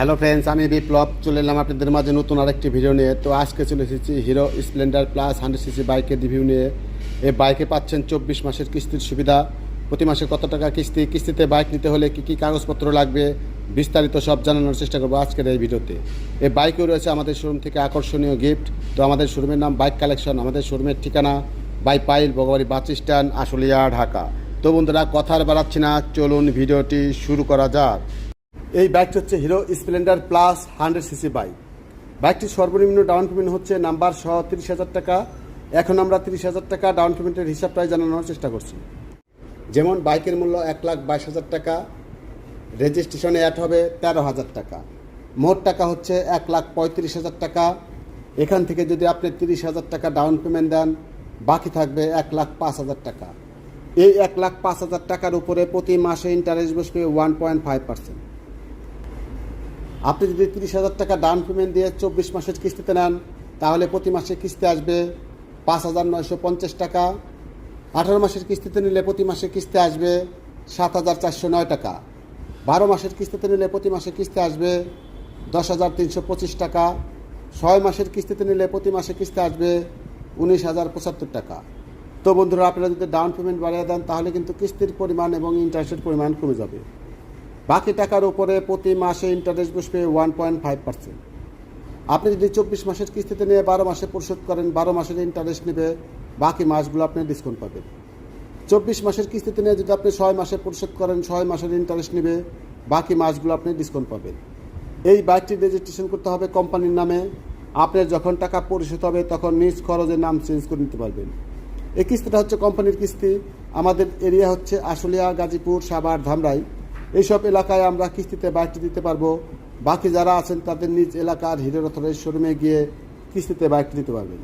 Hello friends আমি বিপ্লব, চলে এলাম আপনাদের মাঝে নতুন আরেকটি ভিডিও নিয়ে। তো আজকে চলে এসেছি Hero Splendor plus hundred CC বাইকের রিভিউ নিয়ে। এই বাইকে পাচ্ছেন চব্বিশ মাসের কিস্তির সুবিধা। প্রতি মাসে কত টাকা কিস্তি? কিস্তিতে বাইক নিতে হলে কী কী কাগজপত্র লাগবে? বিস্তারিত সব জানানোর চেষ্টা করব আজকের এই ভিডিওতে। এই বাইকেও রয়েছে আমাদের শোরুম থেকে আকর্ষণীয় গিফট তো আমাদের শোরুমের নাম বাইক কালেকশন আমাদের শোরুমের ঠিকানা Baipail Bagbari bus stand Ashulia, Dhaka. তো বন্ধুরা, কথার বাড়াচ্ছি না, চলুন ভিডিওটি শুরু করা যাক। এই বাইকটি হচ্ছে Hero Splendor plus hundred CC bike বাইকটির সর্বনিম্ন ডাউন পেমেন্ট হচ্ছে নাম্বার সহ তিরিশ হাজার টাকা। এখন আমরা তিরিশ হাজার টাকা ডাউন পেমেন্টের হিসাবটাই জানানোর চেষ্টা করছি। যেমন বাইকের মূল্য এক লাখ বাইশ হাজার টাকা, রেজিস্ট্রেশনে অ্যাড হবে তেরো হাজার টাকা। মোট টাকা হচ্ছে এক লাখ পঁয়ত্রিশ হাজার টাকা। এখান থেকে যদি আপনি তিরিশ হাজার টাকা ডাউন পেমেন্ট দেন, বাকি থাকবে এক লাখ পাঁচ হাজার টাকা। এই এক লাখ পাঁচ হাজার টাকার উপরে প্রতি মাসে ইন্টারেস্ট বসবে ওয়ান পয়েন্ট ফাইভ পার্সেন্ট আপনি যদি তিরিশ হাজার টাকা ডাউন পেমেন্ট দিয়ে চব্বিশ মাসের কিস্তিতে নেন, তাহলে প্রতি মাসে কিস্তি আসবে পাঁচ হাজার নয়শো পঞ্চাশ টাকা। আঠারো মাসের কিস্তিতে নিলে প্রতি মাসে কিস্তি আসবে সাত হাজার চারশো নয় টাকা। বারো মাসের কিস্তিতে নিলে প্রতি মাসে কিস্তি আসবে দশ হাজার তিনশো পঁচিশ টাকা। ছয় মাসের কিস্তিতে নিলে প্রতি মাসে কিস্তি আসবে উনিশ হাজার পঁচাত্তর টাকা। তো বন্ধুরা, আপনারা যদি ডাউন পেমেন্ট বাড়িয়ে দেন, তাহলে কিন্তু কিস্তির পরিমাণ এবং ইন্টারেস্টের পরিমাণ কমে যাবে। বাকি টাকার উপরে প্রতি মাসে ইন্টারেস্ট বসবে ওয়ান পয়েন্ট ফাইভ পার্সেন্ট আপনি যদি চব্বিশ মাসের কিস্তিতে নিয়ে বারো মাসে পরিশোধ করেন, বারো মাসের ইন্টারেস্ট নেবে, বাকি মাসগুলো আপনি ডিসকাউন্ট পাবেন। চব্বিশ মাসের কিস্তিতে নিয়ে যদি আপনি ছয় মাসে পরিশোধ করেন, ছয় মাসের ইন্টারেস্ট নেবে, বাকি মাসগুলো আপনি ডিসকাউন্ট পাবেন। এই বাইকটি রেজিস্ট্রেশন করতে হবে কোম্পানির নামে। আপনার যখন টাকা পরিশোধ হবে, তখন নিজ খরচে নাম চেঞ্জ করে নিতে পারবেন। এই কিস্তিটা হচ্ছে কোম্পানির কিস্তি। আমাদের এরিয়া হচ্ছে আশুলিয়া, গাজীপুর, সাভার, ধামরাই। এইসব এলাকায় আমরা কিস্তিতে বাইকটি দিতে পারব। বাকি যারা আছেন তাদের নিজ এলাকার হিরো রথরের শোরুমে গিয়ে কিস্তিতে বাইকটি দিতে পারবেন।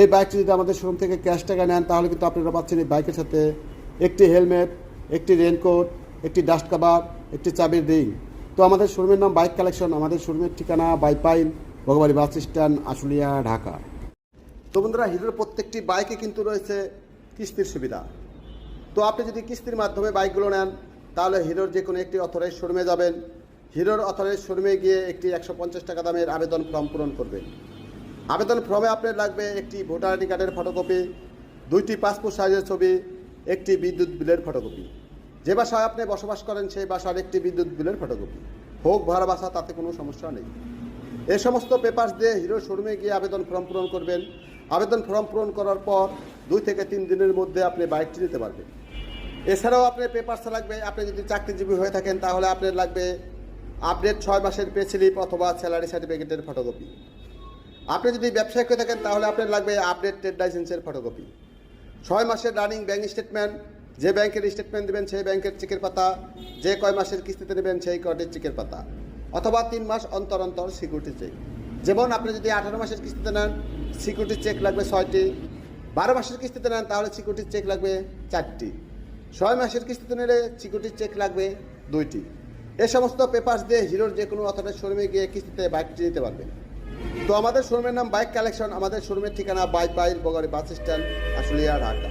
এই বাইকটি যদি আমাদের শোরুম থেকে ক্যাশ টাকা নেন, তাহলে কিন্তু আপনারা পাচ্ছেন এই বাইকের সাথে একটি হেলমেট, একটি রেনকোট, একটি ডাস্ট কাভার, একটি চাবির রিং। তো আমাদের শোরুমের নাম বাইক কালেকশন, আমাদের শোরুমের ঠিকানা বাইপাইল ভগবাড়ি বাস স্ট্যান্ড, আশুলিয়া, ঢাকা। তো বন্ধুরা, হিরোর প্রত্যেকটি বাইকে কিন্তু রয়েছে কিস্তির সুবিধা। তো আপনি যদি কিস্তির মাধ্যমে বাইকগুলো নেন তাহলে হিরোর যে কোনো একটি অথরাইজ শোরুমে যাবেন। হিরোর অথরাইজ শোরুমে গিয়ে একটি একশো পঞ্চাশ টাকা দামের আবেদন ফর্ম পূরণ করবেন। আবেদন ফর্মে আপনার লাগবে একটি ভোটার আইডি কার্ডের ফটোকপি, দুইটি পাসপোর্ট সাইজের ছবি, একটি বিদ্যুৎ বিলের ফটোকপি। যে বাসায় আপনি বসবাস করেন, সেই বাসার একটি বিদ্যুৎ বিলের ফটোকপি। হোক ভাড়া বাসা, তাতে কোনো সমস্যা নেই। এ সমস্ত পেপার্স দিয়ে হিরো শোরুমে গিয়ে আবেদন ফর্ম পূরণ করবেন। আবেদন ফর্ম পূরণ করার পর দুই থেকে তিন দিনের মধ্যে আপনি বাইকটি নিতে পারবেন। এছাড়াও আপনার পেপারস লাগবে, আপনি যদি চাকরিজীবী হয়ে থাকেন, তাহলে আপনার লাগবে আপডেট ছয় মাসের পে স্লিপ অথবা স্যালারি সার্টিফিকেটের ফটোকপি। আপনি যদি ব্যবসায়িক হয়ে থাকেন, তাহলে আপনার লাগবে আপডেট ট্রেড লাইসেন্সের ফটোকপি। ছয় মাসের রানিং ব্যাংক স্টেটমেন্ট, যে ব্যাংকের স্টেটমেন্ট দেবেন, সেই ব্যাংকের চেকের পাতা, যে কয় মাসের কিস্তিতে নেবেন, সেই কয়টির চেকের পাতা, অথবা তিন মাস অন্তর অন্তর সিকিউরিটি চেক। যেমন আপনি যদি আঠারো মাসের কিস্তিতে নেন, সিকিউরিটি চেক লাগবে ছয়টি, বারো মাসের কিস্তিতে নেন, তাহলে সিকিউরিটি চেক লাগবে চারটি। ছয় মাসের কিস্তিতে নিলে সিকিউরিটি চেক লাগবে দুইটি। এ সমস্ত পেপার্স দিয়ে হিরোর যে কোনো অথবা শোরুমে গিয়ে কিস্তিতে বাইকটি নিতে পারবে। তো আমাদের শোরুমের নাম বাইক কালেকশন আমাদের শোরুমের ঠিকানা Baipail Bagbari bus stand, Ashulia, Dhaka.